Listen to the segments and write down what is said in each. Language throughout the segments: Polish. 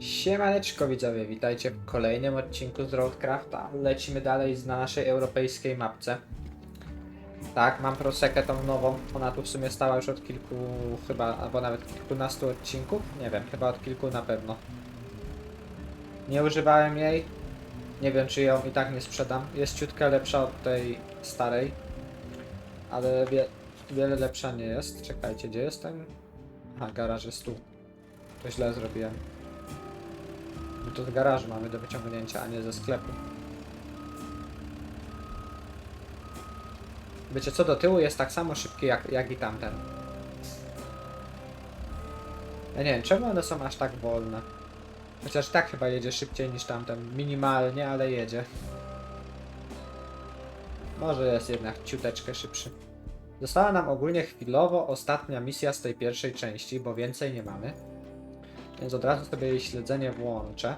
Siemaneczko widzowie, witajcie w kolejnym odcinku z Roadcrafta. Lecimy dalej na naszej europejskiej mapce. Tak, mam prosekę tą nową. Ona tu w sumie stała już od kilku, chyba, albo nawet kilkunastu odcinków. Nie wiem, chyba od kilku na pewno. Nie używałem jej. Nie wiem, czy ją i tak nie sprzedam. Jest ciutkę lepsza od tej starej. Ale wie, wiele lepsza nie jest. Czekajcie, gdzie jest ten? Aha, garaż jest tu. To źle zrobiłem. My to z garażu mamy do wyciągnięcia, a nie ze sklepu. Wiecie co, do tyłu jest tak samo szybki jak, jak i tamten. Ja nie wiem, czemu one są aż tak wolne. Chociaż tak chyba jedzie szybciej niż tamten. Minimalnie, ale jedzie. Może jest jednak ciuteczkę szybszy. Została nam ogólnie chwilowo ostatnia misja z tej pierwszej części, bo więcej nie mamy. Więc od razu sobie jej śledzenie włączę.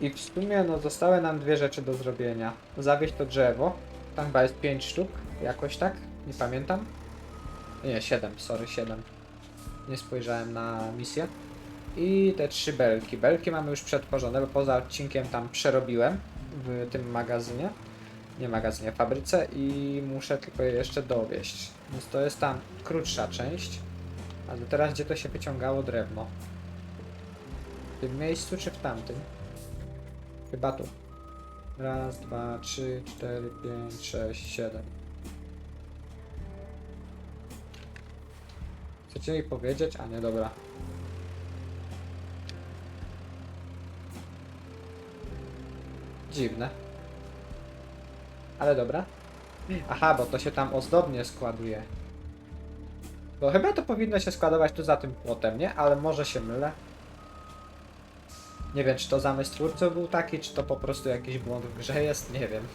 I w sumie no zostały nam dwie rzeczy do zrobienia. Zawieźć to drzewo. Tam chyba jest 5 sztuk, jakoś tak? Nie pamiętam. Nie, 7, sorry, 7. Nie spojrzałem na misję. I te trzy belki. Belki mamy już przetworzone, bo poza odcinkiem tam przerobiłem w tym magazynie. Nie magazynie, fabryce i muszę tylko je jeszcze dowieść. Więc to jest tam krótsza część. Ale teraz gdzie to się wyciągało drewno? W tym miejscu czy w tamtym? Chyba tu. Raz, dwa, trzy, cztery, pięć, sześć, siedem. Chcecie mi powiedzieć? A nie, dobra. Dziwne. Ale dobra. Aha, bo to się tam ozdobnie składuje. Bo chyba to powinno się składować tu za tym płotem, nie? Ale może się mylę. Nie wiem, czy to zamysł twórców był taki, czy to po prostu jakiś błąd w grze jest, nie wiem.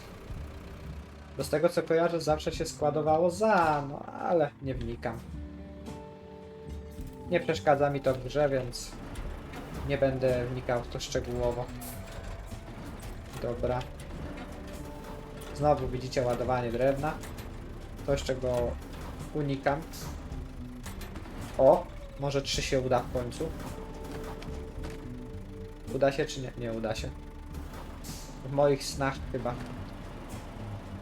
Bo z tego co kojarzę, zawsze się składowało za, no ale nie wnikam. Nie przeszkadza mi to w grze, więc nie będę wnikał w to szczegółowo. Dobra. Znowu widzicie ładowanie drewna. Coś, czego unikam. O, może 3 się uda w końcu. Uda się czy nie? Nie uda się. W moich snach chyba.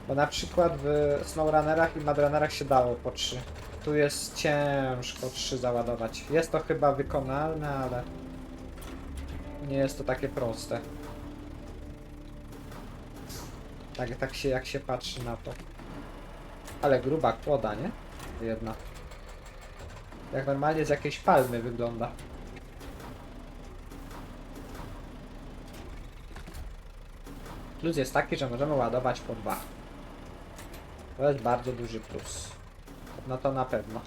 Bo na przykład w SnowRunnerach i Madrunnerach się dało po 3. Tu jest ciężko 3 załadować. Jest to chyba wykonalne, ale nie jest to takie proste. Tak, tak się jak się patrzy na to. Ale gruba kłoda, nie? Jedna. Jak normalnie z jakiejś palmy wygląda. Plus jest taki, że możemy ładować po dwa. To jest bardzo duży plus. No to na pewno.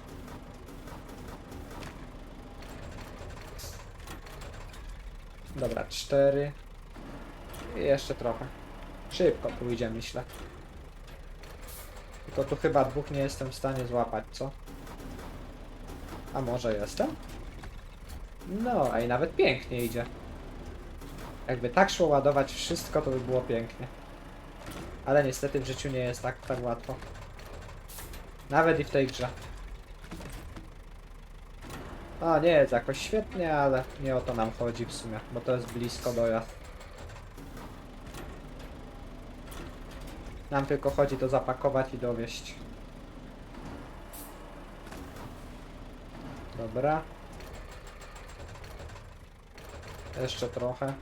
Dobra, cztery. I jeszcze trochę. Szybko pójdzie, myślę. Tylko tu chyba dwóch nie jestem w stanie złapać, co? A może jestem? No, a i nawet pięknie idzie. Jakby tak szło ładować wszystko, to by było pięknie. Ale niestety w życiu nie jest tak, tak łatwo. Nawet i w tej grze. O, nie jest jakoś świetnie, ale nie o to nam chodzi w sumie, bo to jest blisko dojazd. Nam tylko chodzi to zapakować i dowieść. Dobra. Jeszcze trochę.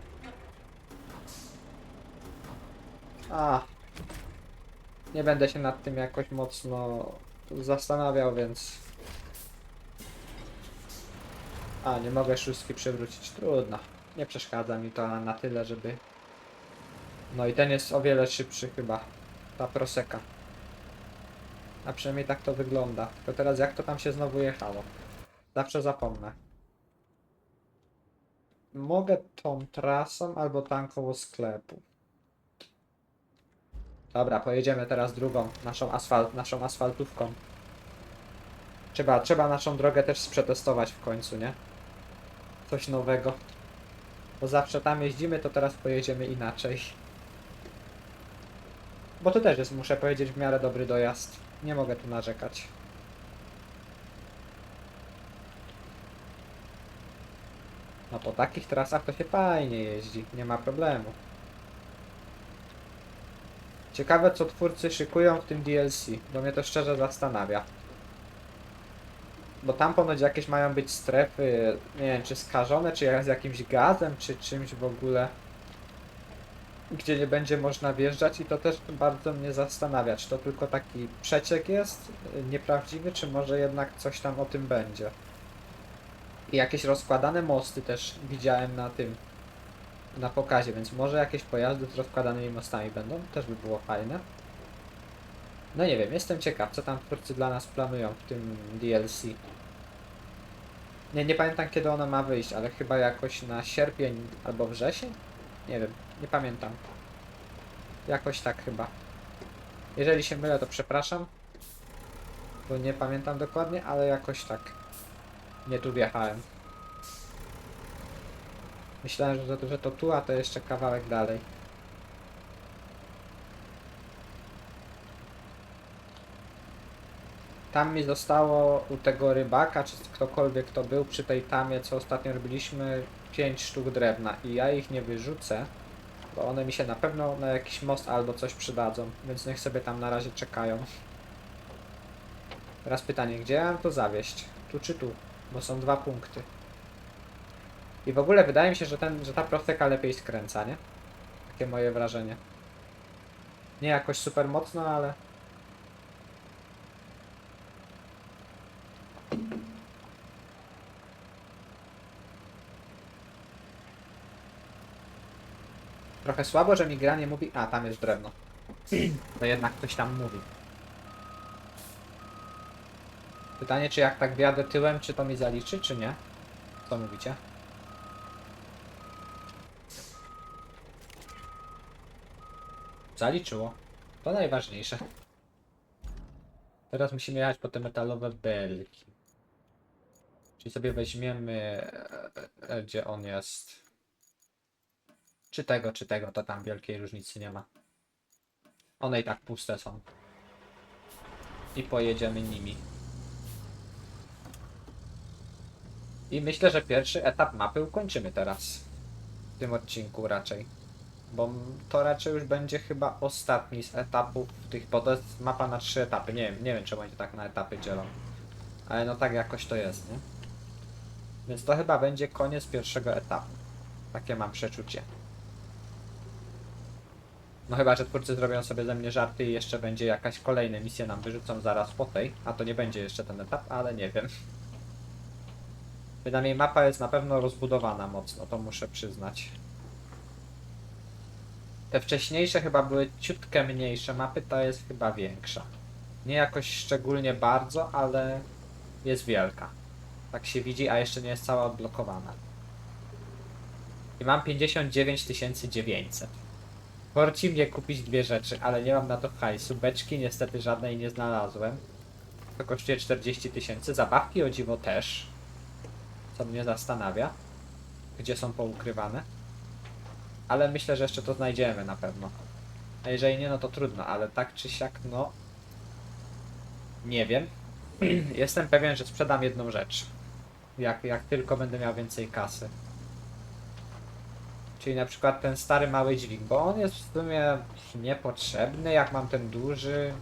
A. Nie będę się nad tym jakoś mocno zastanawiał, więc... A, nie mogę szóstki przewrócić. Trudno. Nie przeszkadza mi to na tyle, żeby... No i ten jest o wiele szybszy chyba. Ta proseka. A przynajmniej tak to wygląda. Tylko teraz jak to tam się znowu jechało? Zawsze zapomnę. Mogę tą trasą albo tam koło sklepu. Dobra, pojedziemy teraz drugą, naszą asfalt, naszą asfaltówką. Trzeba, trzeba naszą drogę też przetestować w końcu, nie? Coś nowego. Bo zawsze tam jeździmy, to teraz pojedziemy inaczej. Bo to też jest, muszę powiedzieć, w miarę dobry dojazd. Nie mogę tu narzekać. No po takich trasach to się fajnie jeździ, nie ma problemu. Ciekawe co twórcy szykują w tym DLC, bo mnie to szczerze zastanawia. Bo tam ponoć jakieś mają być strefy, nie wiem czy skażone, czy z jakimś gazem, czy czymś w ogóle. Gdzie nie będzie można wjeżdżać i to też bardzo mnie zastanawia, czy to tylko taki przeciek jest, y, nieprawdziwy, czy może jednak coś tam o tym będzie. Jakieś rozkładane mosty też widziałem na tym, na pokazie, więc może jakieś pojazdy z rozkładanymi mostami będą, też by było fajne. No nie wiem, jestem ciekaw, co tam twórcy dla nas planują w tym DLC. Nie, nie pamiętam kiedy ono ma wyjść, ale chyba jakoś na sierpień albo wrzesień? Nie wiem, nie pamiętam. Jakoś tak chyba. Jeżeli się mylę, to przepraszam. Bo nie pamiętam dokładnie, ale jakoś tak. Nie tu wjechałem. Myślałem, że to, że to tu, a to jeszcze kawałek dalej. Tam mi zostało u tego rybaka, czy ktokolwiek to był przy tej tamie, co ostatnio robiliśmy, 5 sztuk drewna i ja ich nie wyrzucę, bo one mi się na pewno na jakiś most albo coś przydadzą, więc niech sobie tam na razie czekają. Teraz pytanie, gdzie ja mam to zawieść? Tu czy tu? Bo są dwa punkty. I w ogóle wydaje mi się, że, ten, że ta prosteka lepiej skręca, nie? Takie moje wrażenie. Nie jakoś super mocno, ale... Trochę słabo, że mi mówi... A, tam jest drewno. To jednak ktoś tam mówi. Pytanie, czy jak tak wjadę tyłem, czy to mi zaliczy, czy nie? Co mówicie? Zaliczyło. To najważniejsze. Teraz musimy jechać po te metalowe belki. Czyli sobie weźmiemy... e, e, Gdzie on jest? Czy tego, czy tego, to tam wielkiej różnicy nie ma. One i tak puste są. I pojedziemy nimi. I myślę, że pierwszy etap mapy ukończymy teraz. W tym odcinku raczej. Bo to raczej już będzie chyba ostatni z etapów tych, bo to jest mapa na trzy etapy. Nie wiem, nie wiem czemu oni to tak na etapy dzielą. Ale no tak jakoś to jest, nie? Więc to chyba będzie koniec pierwszego etapu. Takie mam przeczucie. No chyba, że twórcy zrobią sobie ze mnie żarty i jeszcze będzie jakaś kolejna misja nam wyrzucą zaraz po tej, a to nie będzie jeszcze ten etap, ale nie wiem. Przynajmniej mapa jest na pewno rozbudowana mocno, to muszę przyznać. Te wcześniejsze chyba były ciutkę mniejsze mapy, ta jest chyba większa. Nie jakoś szczególnie bardzo, ale jest wielka. Tak się widzi, a jeszcze nie jest cała odblokowana. I mam 59 900. Korci mnie kupić dwie rzeczy, ale nie mam na to hajsu. Beczki niestety żadnej nie znalazłem. To kosztuje 40 tysięcy. Zabawki o dziwo też. Co mnie zastanawia. Gdzie są poukrywane. Ale myślę, że jeszcze to znajdziemy na pewno. A jeżeli nie, no to trudno, ale tak czy siak, no... Nie wiem. Jestem pewien, że sprzedam jedną rzecz. Jak, jak tylko będę miał więcej kasy. Czyli na przykład ten stary mały dźwig, bo on jest w sumie niepotrzebny, jak mam ten duży.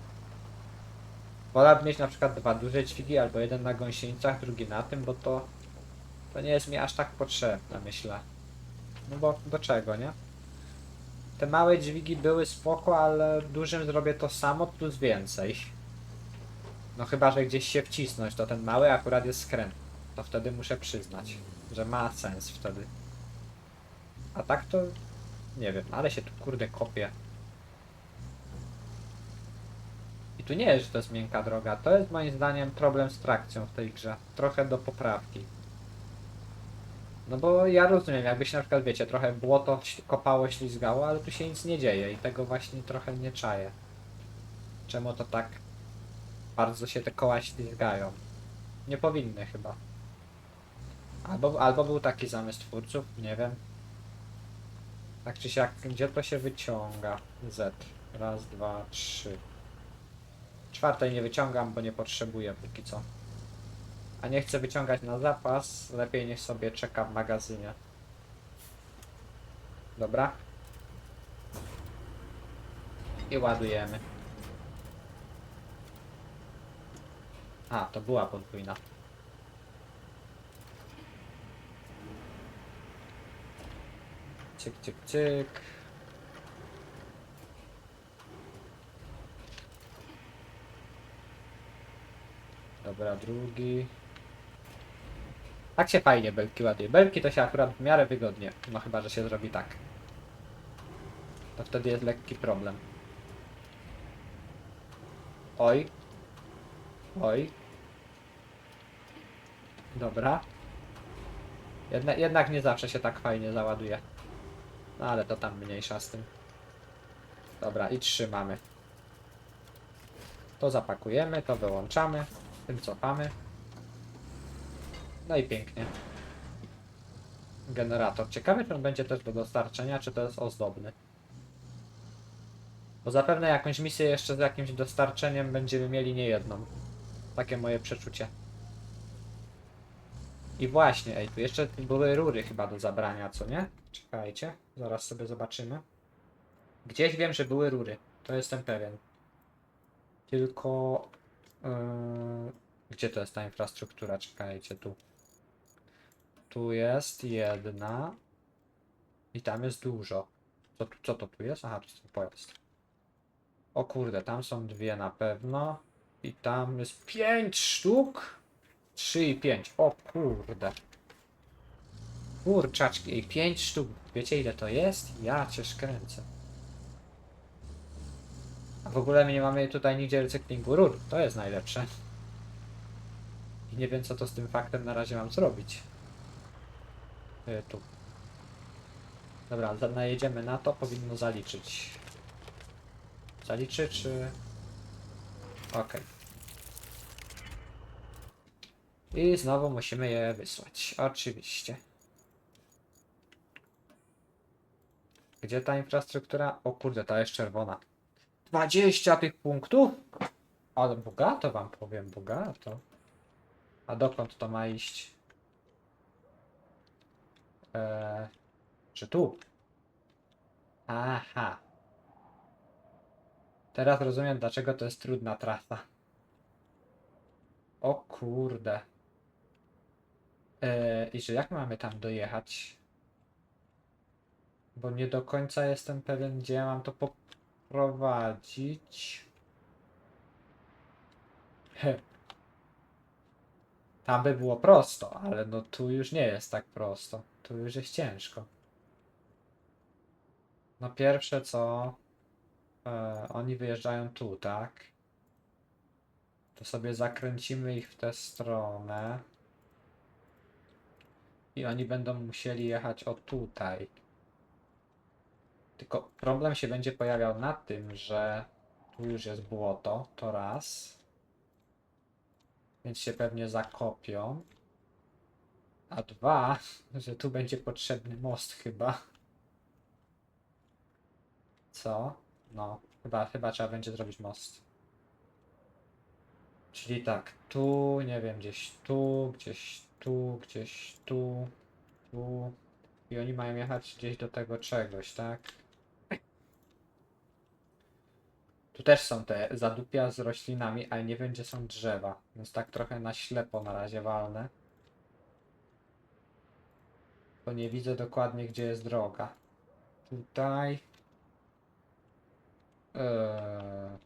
Wolałbym mieć na przykład dwa duże dźwigi, albo jeden na gąsienicach, drugi na tym, bo to, to nie jest mi aż tak potrzebne, myślę. No bo do czego, nie? Te małe dźwigi były spoko, ale dużym zrobię to samo plus więcej. No chyba, że gdzieś się wcisnąć, to ten mały akurat jest skręt. To wtedy muszę przyznać, że ma sens wtedy. A tak to nie wiem, ale się tu kurde kopie. I tu nie jest, że to jest miękka droga. To jest moim zdaniem problem z trakcją w tej grze. Trochę do poprawki. No bo ja rozumiem, jakby się na przykład, wiecie, trochę błoto kopało, ślizgało, ale tu się nic nie dzieje i tego właśnie trochę nie czaję. Czemu to tak bardzo się te koła ślizgają? Nie powinny chyba. Albo, albo był taki zamysł twórców, nie wiem. Tak czy siak, gdzie to się wyciąga? Z. Raz, dwa, trzy. Czwartej nie wyciągam, bo nie potrzebuję póki co. a nie chce wyciągać na zapas, lepiej niech sobie czeka w magazynie. Dobra. I ładujemy. A, to była podwójna. Cyk, cyk, cyk. Dobra, drugi. Tak się fajnie belki ładuje. Belki to się akurat w miarę wygodnie. No chyba, że się zrobi tak. To wtedy jest lekki problem. Oj. Oj. Dobra. Jedna, jednak nie zawsze się tak fajnie załaduje. No ale to tam mniejsza z tym. Dobra, i trzymamy. To zapakujemy, to wyłączamy, tym cofamy. No i pięknie. Generator. Ciekawy, czy on będzie też do dostarczenia, czy to jest ozdobny. Bo zapewne jakąś misję jeszcze z jakimś dostarczeniem będziemy mieli niejedną. Takie moje przeczucie. I właśnie, ej, tu jeszcze były rury chyba do zabrania, co nie? Czekajcie, zaraz sobie zobaczymy. Gdzieś wiem, że były rury, to jestem pewien. Tylko... Yy, gdzie to jest ta infrastruktura? Czekajcie, tu. Tu jest jedna. I tam jest dużo. Co, tu- co to tu jest? Aha, to jest pojazd. O kurde, tam są dwie na pewno. I tam jest pięć sztuk. Trzy i pięć. O kurde. Kurczaczki. I pięć sztuk. Wiecie ile to jest? Ja cię szkręcę. A w ogóle my nie mamy tutaj nigdzie recyklingu rur. To jest najlepsze. I nie wiem co to z tym faktem na razie mam zrobić. E, tu. Dobra, najedziemy na to, powinno zaliczyć. Zaliczy czy... Okej. I znowu musimy je wysłać. Oczywiście. Gdzie ta infrastruktura? O kurde, ta jest czerwona. 20 tych punktów? Ale bogato wam powiem, bogato. A dokąd to ma iść? Eee, czy tu? Aha. Teraz rozumiem, dlaczego to jest trudna trasa. O kurde. Eee, I że jak mamy tam dojechać? Bo nie do końca jestem pewien, gdzie ja mam to poprowadzić. He. Tam by było prosto, ale no tu już nie jest tak prosto. Tu już jest ciężko. No pierwsze co... E, oni wyjeżdżają tu, tak? To sobie zakręcimy ich w tę stronę. I oni będą musieli jechać o tutaj. Tylko problem się będzie pojawiał na tym, że tu już jest błoto, to raz. Więc się pewnie zakopią. A dwa, że tu będzie potrzebny most chyba. Co? No, chyba, chyba trzeba będzie zrobić most. Czyli tak, tu, nie wiem, gdzieś tu, gdzieś tu, gdzieś tu, tu. I oni mają jechać gdzieś do tego czegoś, tak? Tu też są te zadupia z roślinami, ale nie wiem gdzie są drzewa. Więc tak trochę na ślepo na razie walnę. Bo nie widzę dokładnie gdzie jest droga. Tutaj. Eee,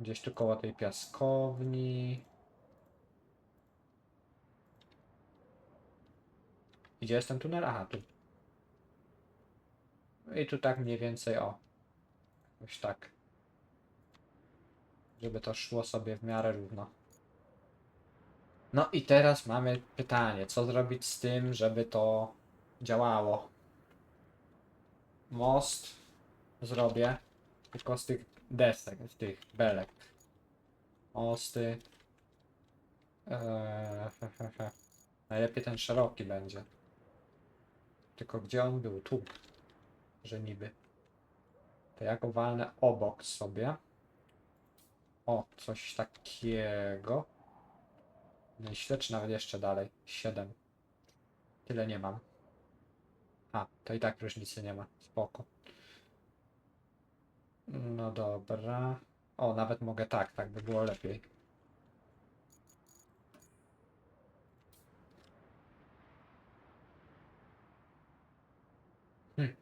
gdzieś tu koło tej piaskowni. Gdzie jest ten tunel? Aha, tu. I tu tak mniej więcej o. Jakoś tak. Żeby to szło sobie w miarę równo. No i teraz mamy pytanie, co zrobić z tym, żeby to działało? Most zrobię tylko z tych desek, z tych belek. Mosty. Eee. Najlepiej ten szeroki będzie. Tylko gdzie on był? Tu. Że niby. To ja go walnę obok sobie. O, coś takiego. Myślę, czy nawet jeszcze dalej. 7. Tyle nie mam. A, to i tak różnicy nie ma. Spoko. No dobra. O, nawet mogę tak, tak by było lepiej. Hm.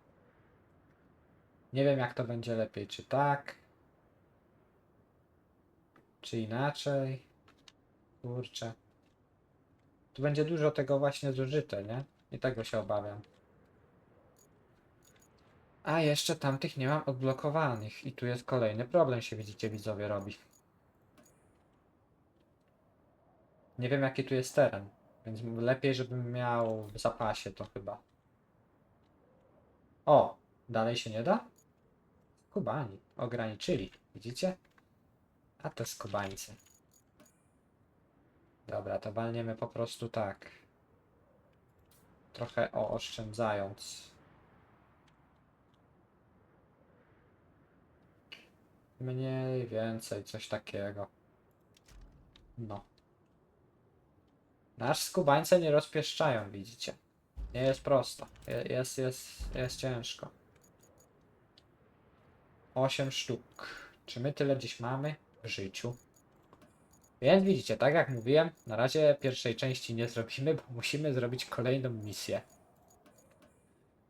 Nie wiem jak to będzie lepiej, czy tak, czy inaczej. Kurczę. Tu będzie dużo tego właśnie zużyte, nie? I tego się obawiam. A jeszcze tamtych nie mam odblokowanych. I tu jest kolejny problem, się widzicie, widzowie robi. Nie wiem jaki tu jest teren. Więc lepiej, żebym miał w zapasie to chyba. O! Dalej się nie da? Kubani. Ograniczyli. Widzicie? A to skubańcy. Dobra, to walniemy po prostu tak. Trochę oszczędzając. Mniej więcej coś takiego. No. Nasz skubańce nie rozpieszczają, widzicie. Nie jest prosto. Je- Jest, jest, jest ciężko. 8 sztuk. Czy my tyle dziś mamy w życiu? Więc widzicie, tak jak mówiłem, na razie pierwszej części nie zrobimy, bo musimy zrobić kolejną misję.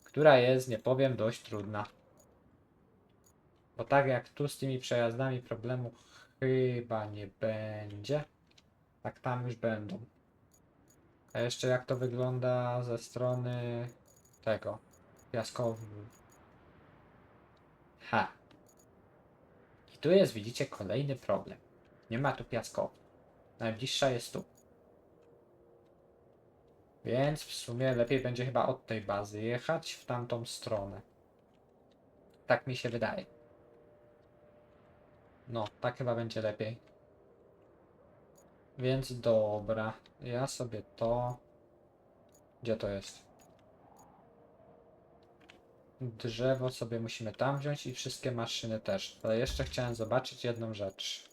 Która jest, nie powiem, dość trudna. Bo tak jak tu z tymi przejazdami problemu chyba nie będzie. Tak tam już będą. A jeszcze jak to wygląda ze strony tego piaskowu. Ha. I tu jest, widzicie, kolejny problem. Nie ma tu piaskowu. Najbliższa jest tu. Więc w sumie lepiej będzie chyba od tej bazy jechać w tamtą stronę. Tak mi się wydaje. No, tak chyba będzie lepiej. Więc dobra. Ja sobie to. Gdzie to jest? Drzewo sobie musimy tam wziąć i wszystkie maszyny też. Ale jeszcze chciałem zobaczyć jedną rzecz.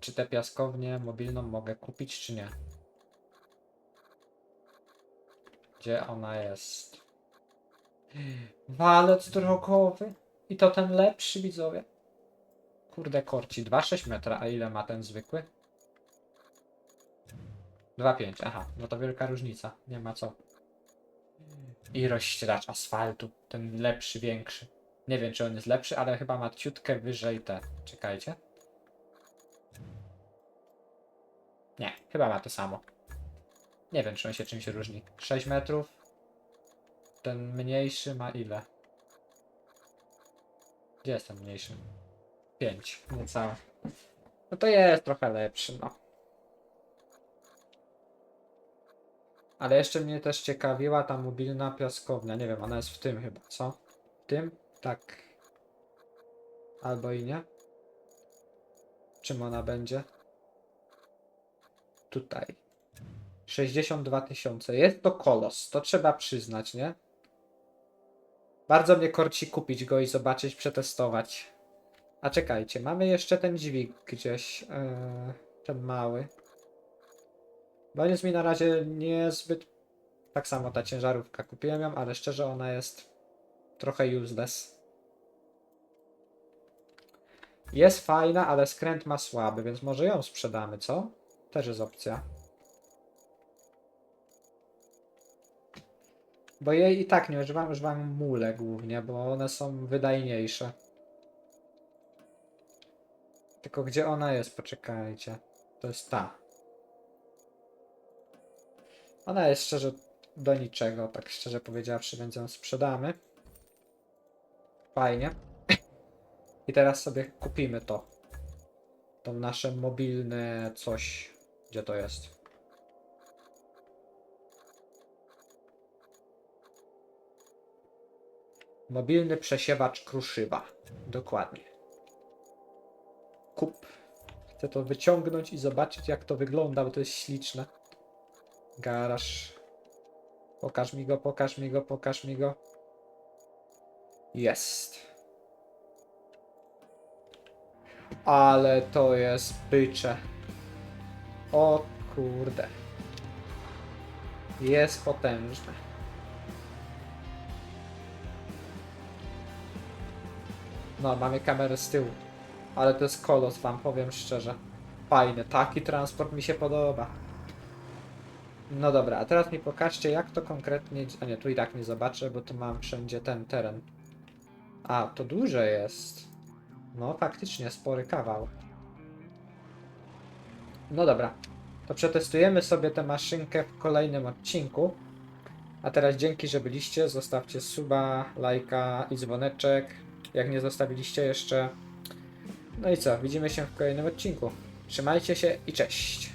Czy tę piaskownię mobilną mogę kupić, czy nie? Gdzie ona jest? Walec drogowy. I to ten lepszy, widzowie. Kurde korci, 2,6 metra, a ile ma ten zwykły? 2,5, aha, no to wielka różnica, nie ma co. I rozścieracz asfaltu, ten lepszy, większy. Nie wiem, czy on jest lepszy, ale chyba ma ciutkę wyżej te. Czekajcie. Nie, chyba ma to samo. Nie wiem, czy on się czymś różni. 6 metrów. Ten mniejszy ma ile? Gdzie jest ten mniejszy? 5, niecałe. No to jest trochę lepszy, no. Ale jeszcze mnie też ciekawiła ta mobilna piaskownia. Nie wiem, ona jest w tym chyba, co? W tym? Tak. Albo i nie. Czym ona będzie? Tutaj. 62 tysiące. Jest to kolos, to trzeba przyznać, nie? Bardzo mnie korci kupić go i zobaczyć, przetestować. A czekajcie, mamy jeszcze ten dźwig gdzieś. e, ten mały. Bo jest mi na razie niezbyt. Tak samo ta ciężarówka. Kupiłem ją, ale szczerze ona jest trochę useless. Jest fajna, ale skręt ma słaby, więc może ją sprzedamy, co? Też jest opcja. Bo jej i tak nie używam, używam mule głównie, bo one są wydajniejsze. Tylko gdzie ona jest? Poczekajcie. To jest ta. Ona jest szczerze do niczego, tak szczerze powiedziawszy, więc ją sprzedamy. Fajnie. I teraz sobie kupimy to. To nasze mobilne coś. Gdzie to jest? Mobilny przesiewacz kruszywa. Dokładnie. Kup. Chcę to wyciągnąć i zobaczyć jak to wygląda, bo to jest śliczne. Garaż. Pokaż mi go, pokaż mi go, pokaż mi go. Jest. Ale to jest bycze. O Kurde. Jest potężne. No, mamy kamerę z tyłu. Ale to jest kolos, wam powiem szczerze. Fajny, taki transport mi się podoba. No dobra, a teraz mi pokażcie jak to konkretnie... A nie, tu i tak nie zobaczę, bo tu mam wszędzie ten teren. A, to duże jest. No, faktycznie, spory kawał. No dobra, to przetestujemy sobie tę maszynkę w kolejnym odcinku. A teraz dzięki, że byliście. Zostawcie suba, lajka i dzwoneczek. Jak nie zostawiliście jeszcze. No i co, widzimy się w kolejnym odcinku. Trzymajcie się i cześć.